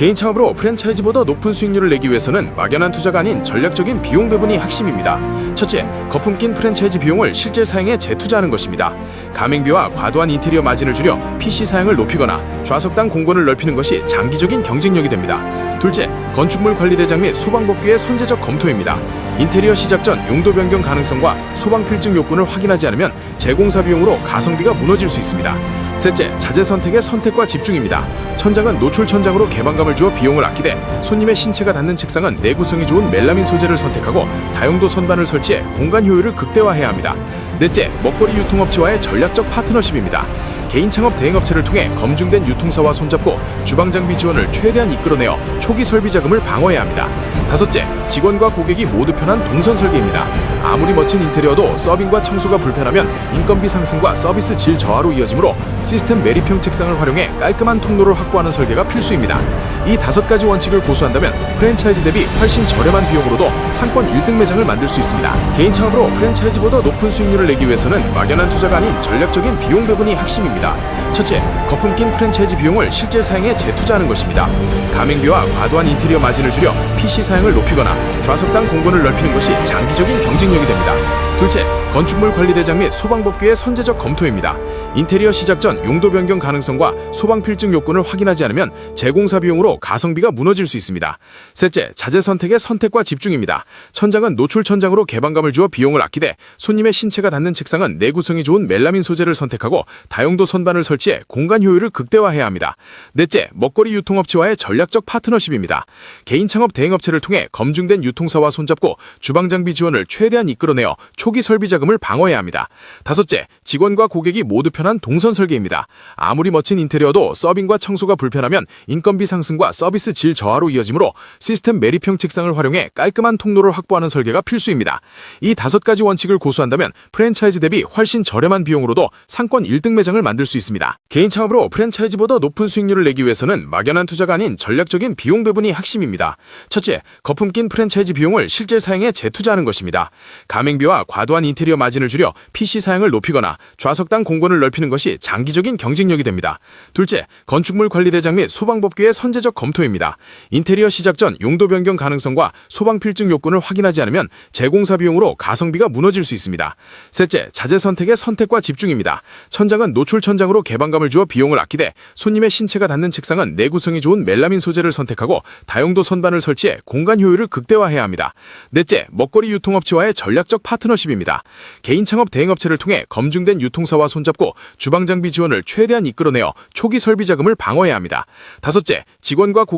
개인 창업으로 프랜차이즈보다 높은 수익률을 내기 위해서는 막연한 투자가 아닌 전략적인 비용 배분이 핵심입니다. 첫째, 거품 낀 프랜차이즈 비용을 실제 사용에 재투자하는 것입니다. 가맹비와 과도한 인테리어 마진을 줄여 PC 사양을 높이거나 좌석당 공간을 넓히는 것이 장기적인 경쟁력이 됩니다. 둘째, 건축물 관리 대장 및 소방법규의 선제적 검토입니다. 인테리어 시작 전 용도 변경 가능성과 소방 필증 요건을 확인하지 않으면 재공사 비용으로 가성비가 무너질 수 있습니다. 셋째, 자재 선택의 선택과 집중입니다. 천장은 노출 천장으로 개방감을 주어 비용을 아끼되 손님의 신체가 닿는 책상은 내구성이 좋은 멜라민 소재를 선택하고 다용도 선반을 설치해 공간 효율을 극대화해야 합니다. 넷째, 먹거리 유통업체와의 전략적 파트너십입니다. 개인 창업 대행업체를 통해 검증된 유통사와 손잡고 주방 장비 지원을 최대한 이끌어내어 초기 설비 자금을 방어해야 합니다. 다섯째, 직원과 고객이 모두 편한 동선 설계입니다. 아무리 멋진 인테리어도 서빙과 청소가 불편하면 인건비 상승과 서비스 질 저하로 이어지므로 시스템 매립형 책상을 활용해 깔끔한 통로를 확보하는 설계가 필수입니다. 이 다섯 가지 원칙을 고수한다면 프랜차이즈 대비 훨씬 저렴한 비용으로도 상권 1등 매장을 만들 수 있습니다. 개인 창업으로 프랜차이즈보다 높은 수익률을 내기 위해서는 막연한 투자가 아닌 전략적인 비용 배분이 핵심입니다. 첫째, 거품 낀 프랜차이즈 비용을 실제 사용에 재투자하는 것입니다. 가맹비와 과도한 인테리어 마진을 줄여 PC 사양을 높이거나 좌석당 공간을 넓히는 것이 장기적인 경쟁력이 됩니다. 둘째, 건축물 관리 대장 및 소방법규의 선제적 검토입니다. 인테리어 시작 전 용도 변경 가능성과 소방 필증 요건을 확인하지 않으면 재공사 비용으로 가성비가 무너질 수 있습니다. 셋째, 자재 선택의 선택과 집중입니다. 천장은 노출 천장으로 개방감을 주어 비용을 아끼되 손님의 신체가 닿는 책상은 내구성이 좋은 멜라민 소재를 선택하고 다용도 선반을 설치해 공간 효율을 극대화해야 합니다. 넷째, 먹거리 유통업체와의 전략적 파트너십입니다. 개인 창업 대행업체를 통해 검증된 유통사와 손잡고 주방 장비 지원을 최대한 이끌어내어 초기 설비 자금을 방어해야 합니다. 다섯째, 직원과 고객이 모두 편한 동선 설계입니다. 아무리 멋진 인테리어도 서빙과 청소가 불편하면 인건비 상승과 서비스 질 저하로 이어지므로 시스템 매립형 책상을 활용해 깔끔한 통로를 확보하는 설계가 필수입니다. 이 다섯 가지 원칙을 고수한다면 프랜차이즈 대비 훨씬 저렴한 비용으로도 상권 1등 매장을 만들 수 있습니다. 개인 창업으로 프랜차이즈보다 높은 수익률을 내기 위해서는 막연한 투자가 아닌 전략적인 비용 배분이 핵심입니다. 첫째, 거품 낀 프랜차이즈 비용을 실제 사용에 재투자하는 것입니다. 가맹비와 과 도한 인테리어 마진을 줄여 PC 사양을 높이거나 좌석당 공간을 넓히는 것이 장기적인 경쟁력이 됩니다. 둘째, 건축물 관리 대장 및 소방법규의 선제적 검토입니다. 인테리어 시작 전 용도 변경 가능성과 소방 필증 요건을 확인하지 않으면 재공사 비용으로 가성비가 무너질 수 있습니다. 셋째, 자재 선택의 선택과 집중입니다. 천장은 노출 천장으로 개방감을 주어 비용을 아끼되 손님의 신체가 닿는 책상은 내구성이 좋은 멜라민 소재를 선택하고 다용도 선반을 설치해 공간 효율을 극대화해야 합니다. 넷째, 먹거리 유통업체와의 전략적 파트너 십입니다. 개인 창업 대행업체를 통해 검증된 유통사와 손잡고 주방 장비 지원을 최대한 이끌어내어 초기 설비 자금을 방어해야 합니다. 다섯째, 직원과 고